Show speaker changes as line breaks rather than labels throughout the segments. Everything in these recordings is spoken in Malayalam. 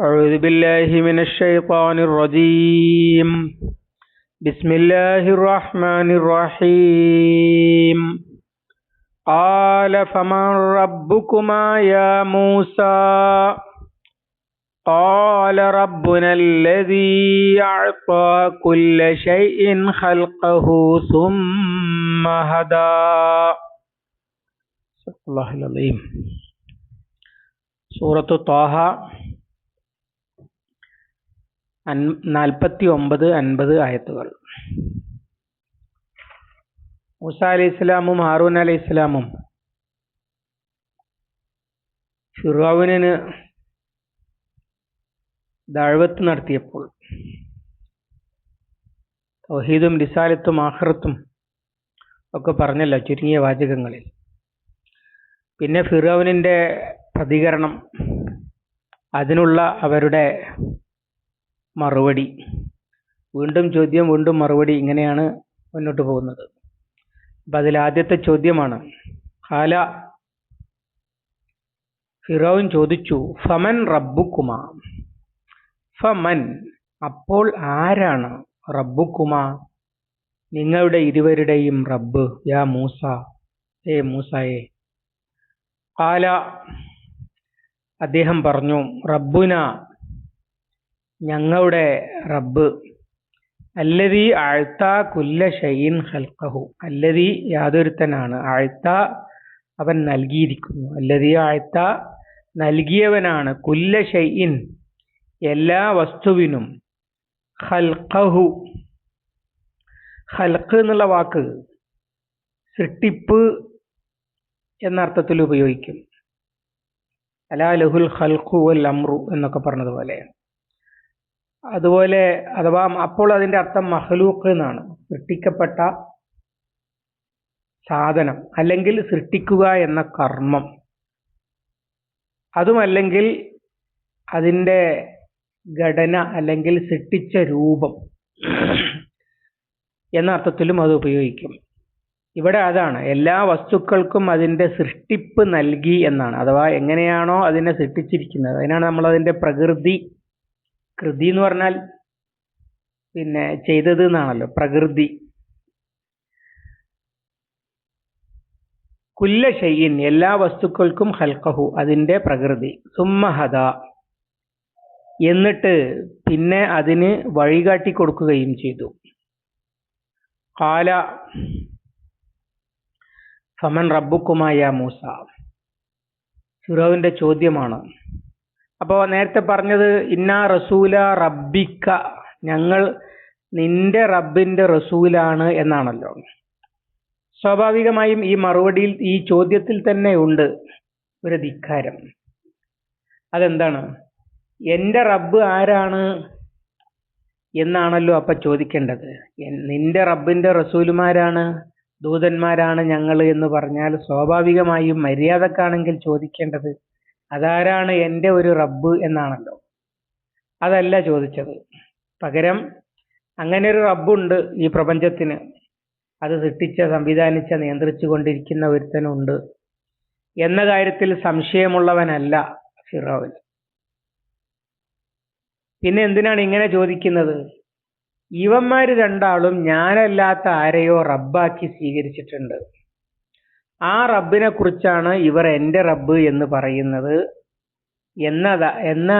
أعوذ بالله من الشيطان الرجيم. بسم الله الرحمن الرحيم. قال فمن ربكما يا موسى؟ قال ربنا الذي أعطى كل شيء خلقه ثم هدى. الله العظيم. سورة طه ത്വാഹ നാൽപ്പത്തി ഒമ്പത് അൻപത് ആയത്തുകൾ. മൂസ അലൈഹി ഇസ്ലാമും ഹാറൂൻ അലൈഹി ഇസ്ലാമും ഫിറാവിന് ദഴവത്ത് നടത്തിയപ്പോൾ തൗഹീദും ഡിസാലത്തും ആഹ്റത്തും ഒക്കെ പറഞ്ഞല്ലോ ചുരുങ്ങിയ വാചകങ്ങളിൽ. പിന്നെ ഫിറോവിനിന്റെ പ്രതികരണം അതിനുള്ള അവരുടെ മറുപടി. വീണ്ടും ചോദ്യം വീണ്ടും മറുപടി ഇങ്ങനെയാണ് മുന്നോട്ട് പോകുന്നത്. അപ്പം അതിൽ ആദ്യത്തെ ചോദ്യമാണ് ഹാല ഫിറോൻ ചോദിച്ചു ഫമൻ റബ്ബുക്കുമ? ഫമൻ അപ്പോൾ ആരാണ് റബ്ബുക്കുമ? നിങ്ങളുടെ ഇരുവരുടെയും റബ്ബ് യാ മൂസ. ഏ മൂസയെ. കാല അദ്ദേഹം പറഞ്ഞു റബ്ബുന ഞങ്ങളുടെ റബ്ബ്. അല്ലതി ആഴ്ത്ത കുല്ല ഷൈൻ ഹൽക്കഹു അല്ലതി യാതൊരുത്തനാണ്. ആഴ്ത്ത അവൻ നൽകിയിരിക്കുന്നു. അല്ലതി ആഴ്ത്ത നൽകിയവനാണ് കുല്ല ഷൈൻ എല്ലാ വസ്തുവിനും ഹൽക്കഹു ഹൽക്ക് എന്നുള്ള വാക്ക് സൃഷ്ടിപ്പ് എന്നർത്ഥത്തിൽ ഉപയോഗിക്കും. അലാ ലഹുൽ ഹൽഖു വൽ അമ്രു എന്നൊക്കെ പറഞ്ഞതുപോലെ. അതുപോലെ അഥവാ അപ്പോൾ അതിന്റെ അർത്ഥം മഹ്ലൂക്ക് എന്നാണ്. സൃഷ്ടിക്കപ്പെട്ട സാധനം അല്ലെങ്കിൽ സൃഷ്ടിക്കുക എന്ന കർമ്മം. അതുമല്ലെങ്കിൽ അതിന്റെ ഘടന അല്ലെങ്കിൽ സൃഷ്ടിച്ച രൂപം എന്ന അർത്ഥത്തിലും അത് ഉപയോഗിക്കും. ഇവിടെ അതാണ് എല്ലാ വസ്തുക്കൾക്കും അതിന്റെ സൃഷ്ടിപ്പ് നൽകി എന്നാണ്. അഥവാ എങ്ങനെയാണോ അതിനെ സൃഷ്ടിച്ചിരിക്കുന്നത്. അതിനാണ് നമ്മൾ അതിന്റെ പ്രകൃതി കൃതി എന്ന് പറഞ്ഞാൽ പിന്നെ ചെയ്തത് എന്നാണല്ലോ പ്രകൃതി. കുല്ല ഷെയ്യിൻ എല്ലാ വസ്തുക്കൾക്കും ഹൽക്കഹു അതിന്റെ പ്രകൃതി. സുമ്മഹദ എന്നിട്ട് പിന്നെ അതിന് വഴികാട്ടി കൊടുക്കുകയും ചെയ്തു. കാല ഫമൻ റബ്ബുക്കുമായ മൂസ. ഫിറോവിന്റെ ചോദ്യമാണ് അപ്പോൾ നേരത്തെ പറഞ്ഞത് ഇന്ന റസൂല റബ്ബിക്ക. ഞങ്ങൾ നിന്റെ റബ്ബിന്റെ റസൂലാണ് എന്നാണല്ലോ. സ്വാഭാവികമായും ഈ മറുപടിയിൽ ഈ ചോദ്യത്തിൽ തന്നെ ഉണ്ട് ഒരു ധിക്കാരം. അതെന്താണ്? എന്റെ റബ്ബ് ആരാണ്? എന്നാണല്ലോ അപ്പൊ ചോദിക്കേണ്ടത്. നിന്റെ റബ്ബിന്റെ റസൂലുമാരാണ്? ദൂതന്മാരാണ് ഞങ്ങൾ എന്ന് പറഞ്ഞാൽ സ്വാഭാവികമായും മര്യാദക്കാണെങ്കിൽ ചോദിക്കേണ്ടത് അതാരാണ് എന്റെ ഒരു റബ്ബ് എന്നാണല്ലോ. അതല്ല ചോദിച്ചത്. പകരം അങ്ങനെ ഒരു റബ്ബുണ്ട് ഈ പ്രപഞ്ചത്തിന്. അത് സൃഷ്ടിച്ച സംവിധാനിച്ച നിയന്ത്രിച്ചു കൊണ്ടിരിക്കുന്ന ഒരുത്തനുണ്ട് എന്ന കാര്യത്തിൽ സംശയമുള്ളവനല്ല ഫിറോവൻ. പിന്നെ എന്തിനാണ് ഇങ്ങനെ ചോദിക്കുന്നത്? ഇവന്മാര് രണ്ടാളും ഞാനല്ലാത്ത ആരെയോ റബ്ബാക്കി സ്വീകരിച്ചിട്ടുണ്ട്. ആ റബ്ബിനെ കുറിച്ചാണ് ഇവർ എന്റെ റബ്ബ് എന്ന് പറയുന്നത് എന്നതാ എന്ന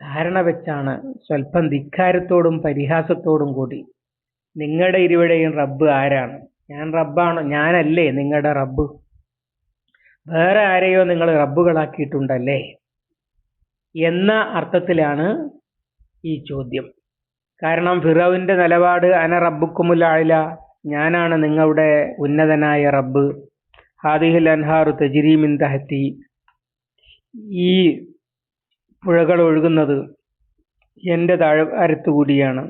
ധാരണ വെച്ചാണ് സ്വല്പം ധിക്കാരത്തോടും പരിഹാസത്തോടും കൂടി. നിങ്ങളുടെ ഇരുവരുടെയും റബ്ബ് ആരാണ്? ഞാൻ റബ്ബാണോ? ഞാനല്ലേ നിങ്ങളുടെ റബ്ബ്? വേറെ ആരെയോ നിങ്ങൾ റബ്ബുകളാക്കിയിട്ടുണ്ടല്ലേ? എന്ന അർത്ഥത്തിലാണ് ഈ ചോദ്യം. കാരണം ഫിറോവിന്റെ നിലപാട് അന റബ്ബുക്കുമുലായില ഞാനാണ് നിങ്ങളുടെ ഉന്നതനായ റബ്ബ്. ഹാദിഹിൽ അൻഹാറു തജിരീമിൻ തഹത്തി ഈ പുഴകൾ ഒഴുകുന്നത് എന്റെ താഴ്വാരത്തു കൂടിയാണ്.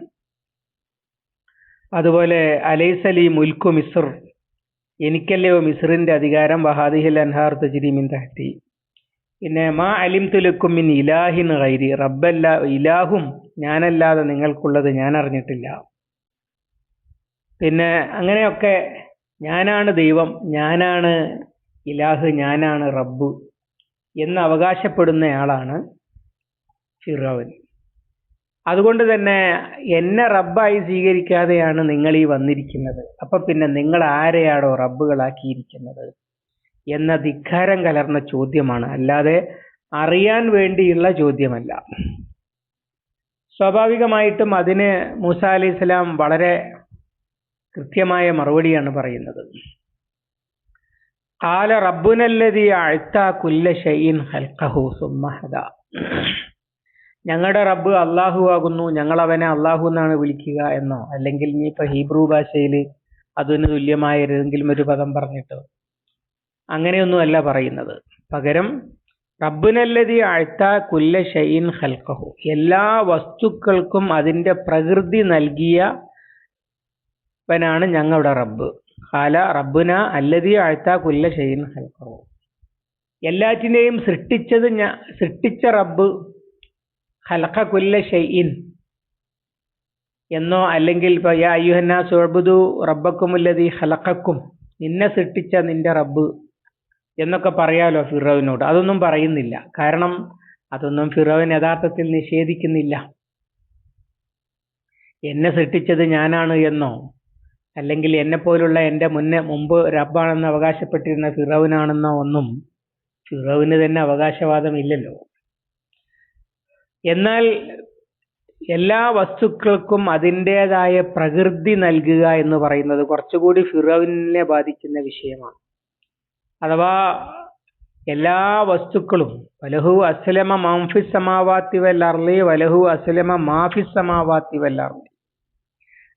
അതുപോലെ അലൈസലി മുൽക്കു മിസ്ർ. എനിക്കല്ലയോ മിസ്റിന്റെ അധികാരം? വഹാദിഹിൽ അൻഹാർ തജിരീമിൻ തഹത്തി പിന്നെ മാ അലിം തുലക്കും മിൻ ഇലാഹിൻ ഗൈരി. റബ്ബല്ല ഇലാഹും ഞാനല്ലാതെ നിങ്ങൾക്കുള്ളത് ഞാൻ അറിഞ്ഞിട്ടില്ല പിന്നെ അങ്ങനെയൊക്കെ ഞാനാണ് ദൈവം ഞാനാണ് ഇലാഹ് ഞാനാണ് റബ്ബ് എന്ന് അവകാശപ്പെടുന്നയാളാണ് ഫിറോവൻ. അതുകൊണ്ട് തന്നെ എന്നെ റബ്ബായി സ്വീകരിക്കാതെയാണ് നിങ്ങൾ ഈ വന്നിരിക്കുന്നത്. അപ്പൊ പിന്നെ നിങ്ങൾ ആരെയാണോ റബ്ബുകളാക്കിയിരിക്കുന്നത് എന്ന ധിക്കാരം കലർന്ന ചോദ്യമാണ്. അല്ലാതെ അറിയാൻ വേണ്ടിയുള്ള ചോദ്യമല്ല. സ്വാഭാവികമായിട്ടും അതിന് മൂസ ഇസ്ലാം വളരെ കൃത്യമായ മറുപടിയാണ് പറയുന്നത്. കാല റബ്ബുനല്ലതി അഴ്ത്ത കുല്ല ഷൈൻ ഹൽക്കഹു ഞങ്ങളുടെ റബ്ബ് അള്ളാഹു ആകുന്നു ഞങ്ങൾ അവനെ അള്ളാഹു എന്നാണ് വിളിക്കുക എന്നോ അല്ലെങ്കിൽ ഇനി ഇപ്പൊ ഹീബ്രു ഭാഷയിൽ അതിന് തുല്യമായ ഏതെങ്കിലും ഒരു പദം പറഞ്ഞിട്ടോ? അങ്ങനെയൊന്നുമല്ല പറയുന്നത്. പകരം റബ്ബുനല്ലതി അഴ്ത്ത കുല്ല ഷൈൻ ഹൽക്കഹു എല്ലാ വസ്തുക്കൾക്കും അതിന്റെ പ്രകൃതി നൽകിയവനാണ് ഞങ്ങളുടെ റബ്ബ്. ഹാല റബ്ബുന അല്ലതി അഴ്ത്ത കുല്ല ചെയ്യുന്ന ഹൽക്കറോ എല്ലാറ്റിനെയും സൃഷ്ടിച്ചത് ഞാ സൃഷ്ടിച്ച റബ്ബ് ഹലക്ക കുല്ല ഷൈഇൻ എന്നോ അല്ലെങ്കിൽ യാ അയ്യുഹന്ന സുഴബുദു റബ്ബക്കുമുല്ലതി ഹലക്കക്കും നിന്നെ സൃഷ്ടിച്ച നിന്റെ റബ്ബ് എന്നൊക്കെ പറയാലോ ഫിറോവിനോട്. അതൊന്നും പറയുന്നില്ല. കാരണം അതൊന്നും ഫിറോവിൻ യഥാർത്ഥത്തിൽ നിഷേധിക്കുന്നില്ല. എന്നെ സൃഷ്ടിച്ചത് ഞാനാണ് എന്നോ അല്ലെങ്കിൽ എന്നെപ്പോലുള്ള എന്റെ മുന്നേ മുമ്പ് റബ്ബാണെന്ന് അവകാശപ്പെട്ടിരുന്ന ഫിറോവിനാണെന്നോ ഒന്നും ഫിറോവിന് തന്നെ അവകാശവാദം ഇല്ലല്ലോ. എന്നാൽ എല്ലാ വസ്തുക്കൾക്കും അതിന്റെതായ പ്രകൃതി നൽകുക എന്ന് പറയുന്നത് കുറച്ചുകൂടി ഫിറോവിനെ ബാധിക്കുന്ന വിഷയമാണ്. അഥവാ എല്ലാ വസ്തുക്കളും വലഹു അസ്ലമ മാംഫി സമാവാത്തി വല്ലർലി വലഹു അസ്ലമ മാഫി സമാവാത്തി വല്ലർലി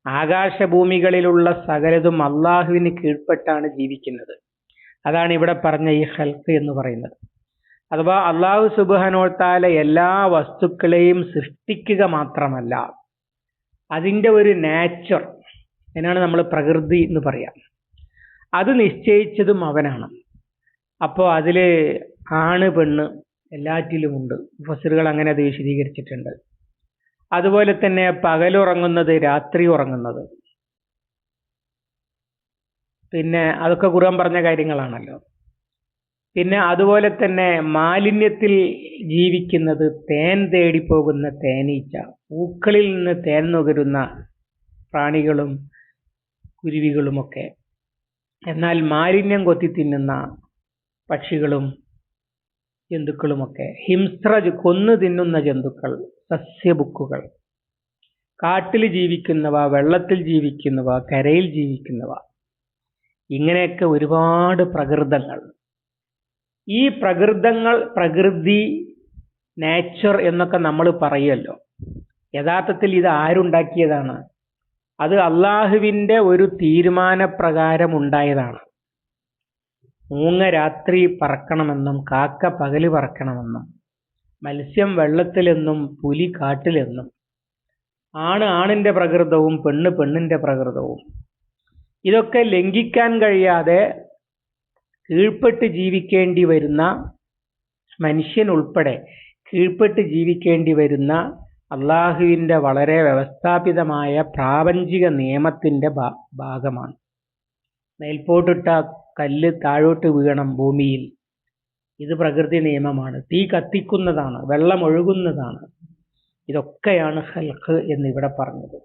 ആകാശഭൂമികളിലുള്ള സകലതും അള്ളാഹുവിന് കീഴ്പ്പെട്ടാണ് ജീവിക്കുന്നത്. അതാണ് ഇവിടെ പറഞ്ഞ ഈ ഹൽക്ക് എന്ന് പറയുന്നത്. അഥവാ അള്ളാഹു സുബാനോത്താല എല്ലാ വസ്തുക്കളെയും സൃഷ്ടിക്കുക മാത്രമല്ല അതിന്റെ ഒരു നാച്ചർ എന്നാണ് നമ്മൾ പ്രകൃതി എന്ന് പറയാം. അത് നിശ്ചയിച്ചതും അവനാണ്. അപ്പോൾ അതിൽ ആണ് പെണ്ണ് എല്ലാറ്റിലുമുണ്ട്. ഫസറുകൾ അങ്ങനെ അത് വിശദീകരിച്ചിട്ടുണ്ട്. അതുപോലെ തന്നെ പകലുറങ്ങുന്നത് രാത്രി ഉറങ്ങുന്നത്. പിന്നെ അതൊക്കെ ഖുർആൻ പറഞ്ഞ കാര്യങ്ങളാണല്ലോ. പിന്നെ അതുപോലെ തന്നെ മാലിന്യത്തിൽ ജീവിക്കുന്നത് തേൻ തേടി പോകുന്ന തേനീച്ച പൂക്കളിൽ നിന്ന് തേൻ നുകരുന്ന പ്രാണികളും കുരുവികളുമൊക്കെ. എന്നാൽ മാലിന്യം കൊത്തി തിന്നുന്ന പക്ഷികളും ജന്തുക്കളുമൊക്കെ. ഹിംസ്രജ് കൊന്നു തിന്നുന്ന ജന്തുക്കൾ സസ്യബുക്കുകൾ. കാട്ടിൽ ജീവിക്കുന്നവ വെള്ളത്തിൽ ജീവിക്കുന്നവ കരയിൽ ജീവിക്കുന്നവ. ഇങ്ങനെയൊക്കെ ഒരുപാട് പ്രകൃതങ്ങൾ. ഈ പ്രകൃതങ്ങൾ പ്രകൃതി നേച്ചർ എന്നൊക്കെ നമ്മൾ പറയുമല്ലോ യഥാർത്ഥത്തിൽ ഇത് ആരുണ്ടാക്കിയതാണ്? അത് അള്ളാഹുവിന്റെ ഒരു തീരുമാനപ്രകാരം ഉണ്ടായതാണ്. മൂങ്ങ രാത്രി പറക്കണമെന്നും കാക്ക പകൽ പറക്കണമെന്നും മത്സ്യം വെള്ളത്തിലെന്നും പുലി കാട്ടിലെന്നും. ആണ് ആണിന്റെ പ്രകൃതവും പെണ്ണ് പെണ്ണിന്റെ പ്രകൃതവും. ഇതൊക്കെ ലംഘിക്കാൻ കഴിയാതെ കീഴ്പ്പെട്ട് ജീവിക്കേണ്ടി വരുന്ന മനുഷ്യൻ ഉൾപ്പെടെ കീഴ്പ്പെട്ട് ജീവിക്കേണ്ടി വരുന്ന അള്ളാഹുവിന്റെ വളരെ വ്യവസ്ഥാപിതമായ പ്രാപഞ്ചിക നിയമത്തിന്റെ ഭാഗമാണ്. മേൽപോട്ടിട്ട കല്ല് താഴോട്ട് വീഴണം ഭൂമിയിൽ. ഇത് പ്രകൃതി നിയമമാണ്. തീ കത്തിക്കുന്നതാണ് വെള്ളം ഒഴുകുന്നതാണ്. ഇതൊക്കെയാണ് ഹൽഖ് എന്നിവിടെ പറഞ്ഞത്.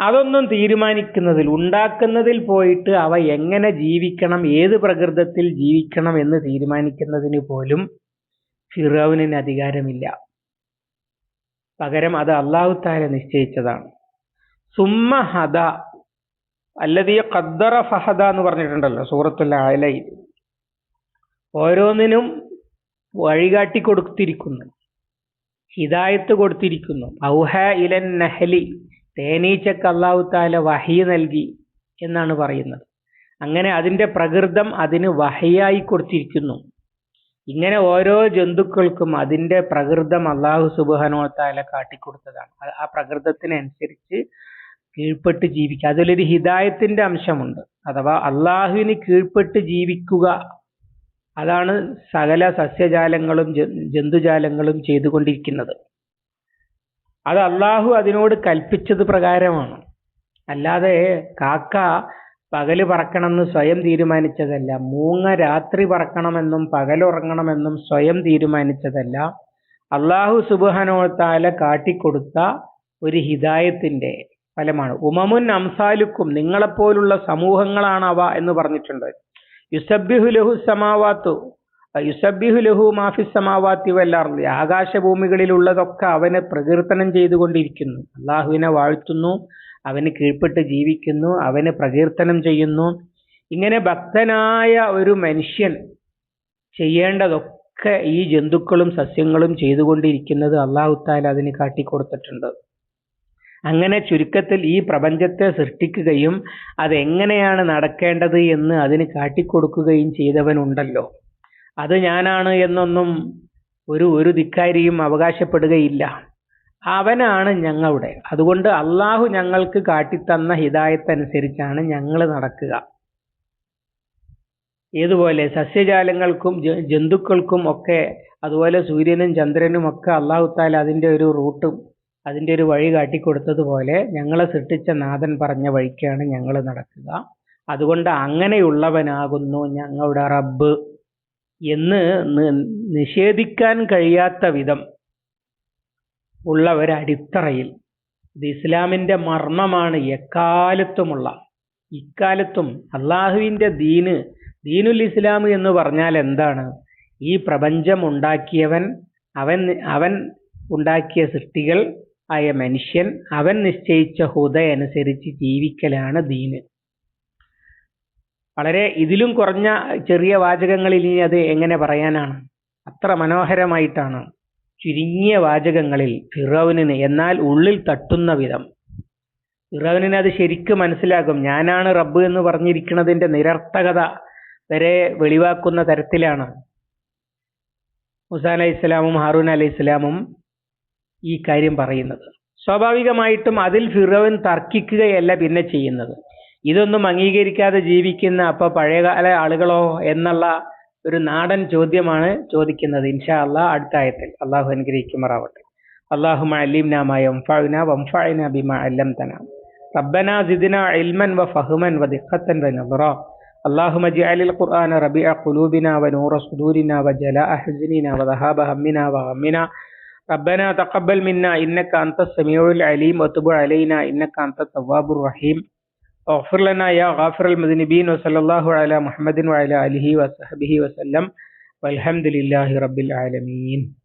അതൊന്നും തീരുമാനിക്കുന്നതിൽ ഉണ്ടാക്കുന്നതിൽ പോയിട്ട് അവ എങ്ങനെ ജീവിക്കണം ഏത് പ്രകൃതത്തിൽ ജീവിക്കണം എന്ന് തീരുമാനിക്കുന്നതിന് പോലും ഫിറോവിന് അധികാരമില്ല. പകരം അത് അള്ളാഹു താല നിശ്ചയിച്ചതാണ്. സുമ്മ ഹദ അല്ലതീ ഖദ്ദറ ഫഹദ എന്ന് പറഞ്ഞിട്ടുണ്ടല്ലോ സൂറത്തുൽ ആലയിൽ ഓരോന്നിനും വഴികാട്ടി കൊടുത്തിരിക്കുന്നു. ഹിദായത്ത് കൊടുത്തിരിക്കുന്നു. ഔഹ ഇലൻ നഹലി തേനീച്ചക്ക് അള്ളാഹു താല വഹി നൽകി എന്നാണ് പറയുന്നത്. അങ്ങനെ അതിന്റെ പ്രകൃതം അതിന് വഹയായി കൊടുത്തിരിക്കുന്നു. ഇങ്ങനെ ഓരോ ജന്തുക്കൾക്കും അതിന്റെ പ്രകൃതം അള്ളാഹു സുബാനോ താല കാട്ടിക്കൊടുത്തതാണ്. ആ പ്രകൃതത്തിനനുസരിച്ച് കീഴ്പ്പെട്ട് ജീവിക്കുക. അതിലൊരു ഹിദായത്തിന്റെ അംശമുണ്ട്. അഥവാ അള്ളാഹുവിന് കീഴ്പ്പെട്ട് ജീവിക്കുക. അതാണ് സകല സസ്യജാലങ്ങളും ജന്തുജാലങ്ങളും ചെയ്തുകൊണ്ടിരിക്കുന്നത്. അത് അള്ളാഹു അതിനോട് കൽപ്പിച്ചത് പ്രകാരമാണ്. അല്ലാതെ കാക്ക പകൽ പറക്കണമെന്ന് സ്വയം തീരുമാനിച്ചതല്ല. മൂങ്ങ രാത്രി പറക്കണമെന്നും പകലുറങ്ങണമെന്നും സ്വയം തീരുമാനിച്ചതല്ല. അള്ളാഹു സുബാനോത്താല കാട്ടിക്കൊടുത്ത ഒരു ഹിദായത്തിന്റെ ഫലമാണ്. ഉമമുൻ അംസാലുക്കും നിങ്ങളെപ്പോലുള്ള സമൂഹങ്ങളാണ് അവ എന്ന് പറഞ്ഞിട്ടുണ്ട്. യുസബിഹു ലഹു സമാവാത്തു യുസബിഹു ലഹു മാഫി സമാവാത്തി വല്ലാറില്ല ആകാശഭൂമികളിലുള്ളതൊക്കെ അവനെ പ്രകീർത്തനം ചെയ്തുകൊണ്ടിരിക്കുന്നു. അള്ളാഹുവിനെ വാഴ്ത്തുന്നു അവന് കീഴ്പ്പെട്ട് ജീവിക്കുന്നു അവന് പ്രകീർത്തനം ചെയ്യുന്നു. ഇങ്ങനെ ഭക്തനായ ഒരു മനുഷ്യൻ ചെയ്യേണ്ടതൊക്കെ ഈ ജന്തുക്കളും സസ്യങ്ങളും ചെയ്തുകൊണ്ടിരിക്കുന്നത് അള്ളാഹു താല അതിന് കാട്ടിക്കൊടുത്തിട്ടുണ്ട്. അങ്ങനെ ചുരുക്കത്തിൽ ഈ പ്രപഞ്ചത്തെ സൃഷ്ടിക്കുകയും അതെങ്ങനെയാണ് നടക്കേണ്ടത് എന്ന് അതിന് കാട്ടിക്കൊടുക്കുകയും ചെയ്തവനുണ്ടല്ലോ. അത് ഞാനാണ് എന്നൊന്നും ഒരു ഒരു ധിക്കാരിയും അവകാശപ്പെടുകയില്ല. അവനാണ് ഞങ്ങളുടെ. അതുകൊണ്ട് അള്ളാഹു ഞങ്ങൾക്ക് കാട്ടിത്തന്ന ഹിതായത്തനുസരിച്ചാണ് ഞങ്ങൾ നടക്കുക. ഏതുപോലെ സസ്യജാലങ്ങൾക്കും ജന്തുക്കൾക്കും ഒക്കെ അതുപോലെ സൂര്യനും ചന്ദ്രനും ഒക്കെ അള്ളാഹു താല അതിന്റെ ഒരു റൂട്ടും അതിന്റെ ഒരു വഴി കാട്ടിക്കൊടുത്തതുപോലെ ഞങ്ങളെ സൃഷ്ടിച്ച നാഥൻ പറഞ്ഞ വഴിക്കാണ് ഞങ്ങൾ നടക്കുക. അതുകൊണ്ട് അങ്ങനെയുള്ളവനാകുന്നു ഞങ്ങളുടെ റബ്ബ് എന്ന് നിഷേധിക്കാൻ കഴിയാത്ത വിധം ഉള്ള ഒരു അടിത്തറയിൽ. ഇത് ഇസ്ലാമിന്റെ മർമ്മമാണ്. എക്കാലത്തുമുള്ള ഇക്കാലത്തും അള്ളാഹുവിന്റെ ദീന് ദീനുൽ ഇസ്ലാം എന്ന് പറഞ്ഞാൽ എന്താണ്? ഈ പ്രപഞ്ചം ഉണ്ടാക്കിയവൻ അവൻ അവൻ ഉണ്ടാക്കിയ സൃഷ്ടികൾ ആയ മനുഷ്യൻ അവൻ നിശ്ചയിച്ച ഹുദ അനുസരിച്ച് ജീവിക്കലാണ് ദീന്. വളരെ ഇതിലും കുറഞ്ഞ ചെറിയ വാചകങ്ങളിൽ ഇനി അത് എങ്ങനെ പറയാനാണ്? അത്ര മനോഹരമായിട്ടാണ് ചുരുങ്ങിയ വാചകങ്ങളിൽ ഫിറൌനിന് എന്നാൽ ഉള്ളിൽ തട്ടുന്ന വിധം. ഫിറൌനിന് അത് ശരിക്കും മനസ്സിലാകും. ഞാനാണ് റബ്ബ് എന്ന് പറഞ്ഞിരിക്കുന്നതിന്റെ നിരർത്ഥകത വരെ വെളിവാക്കുന്ന തരത്തിലാണ്. മുസാ അലൈഹി ഇസ്ലാമും ഹാറൂൻ അലൈഹി ഇസ്ലാമും ഈ കാര്യം പറയുന്നത് സ്വാഭാവികമായിട്ടും അതിൽ ഫിറോൻ തർക്കിക്കുകയല്ല പിന്നെ ചെയ്യുന്നത് ഇതൊന്നും അംഗീകരിക്കാതെ ജീവിക്കുന്ന അപ്പൊ പഴയകാല ആളുകളോ എന്നുള്ള ഒരു നാടൻ ചോദ്യമാണ് ചോദിക്കുന്നത് ഇൻഷാ അള്ളാഹ് അടുത്ത ആയത്തിൽ അള്ളാഹു അനുഗ്രഹിക്കുമാറാവട്ടെ അള്ളാഹു അലീംന മാ യൻഫഉന വൻഫഅന ബിമാ അല്ലംതന ربنا زدنا علما وفهما ودقة ونظرا اللهم اجعل القرآن ربيع قلوبنا ونور صدورنا وجلاء حزننا وذهاب همنا وغمنا ربنا تقبل منا إنك أنت السميع العليم وتب علينا إنك أنت التواب الرحيم. واغفر لنا يا غافر المذنبين وصلى الله على محمد وعلى آله وصحبه وسلم والحمد لله رب العالمين.